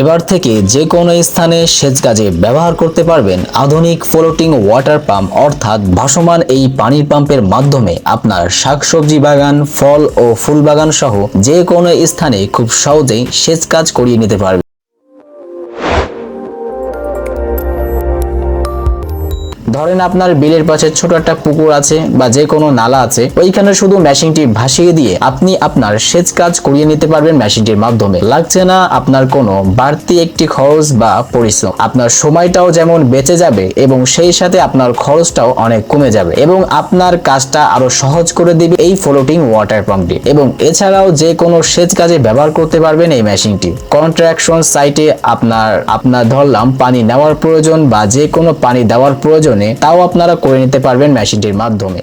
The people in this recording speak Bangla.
এবার থেকে যে কোনো স্থানে সেচ কাজে ব্যবহার করতে পারবেন আধুনিক ফ্লোটিং ওয়াটার পাম্প অর্থাৎ ভাসমান এই পানির পাম্পের মাধ্যমে আপনার শাকসবজি বাগান, ফল ও ফুল বাগান সহ যে কোনো স্থানে খুব সহজেই সেচ কাজ করিয়ে নিতে পারবেন। ধরেন আপনার বিলের পাশে ছোট একটা পুকুর আছে বা যে কোনো নালা আছে, ওইখানে শুধু মেশিনটি ভাসিয়ে দিয়ে আপনি আপনার সেচ কাজ করিয়ে নিতে পারবেন মেশিনটির মাধ্যমে। লাগছে না আপনার কোনো বাড়তি একটি খরচ বা পরিশ্রম। আপনার সময়টাও যেমন বেঁচে যাবে এবং সেই সাথে আপনার খরচটাও অনেক কমে যাবে এবং আপনার কাজটা আরও সহজ করে দিবে এই ফ্লোটিং ওয়াটার পাম্পটি এবং এছাড়াও যে কোনো সেচ কাজে ব্যবহার করতে পারবেন এই মেশিনটি। কন্ট্রাকশন সাইটে আপনার আপনার ধরলাম পানি নেওয়ার প্রয়োজন বা যে কোনো পানি দেওয়ার প্রয়োজনে তাও আপনারা করে নিতে পারবেন মেশিনটির মাধ্যমে।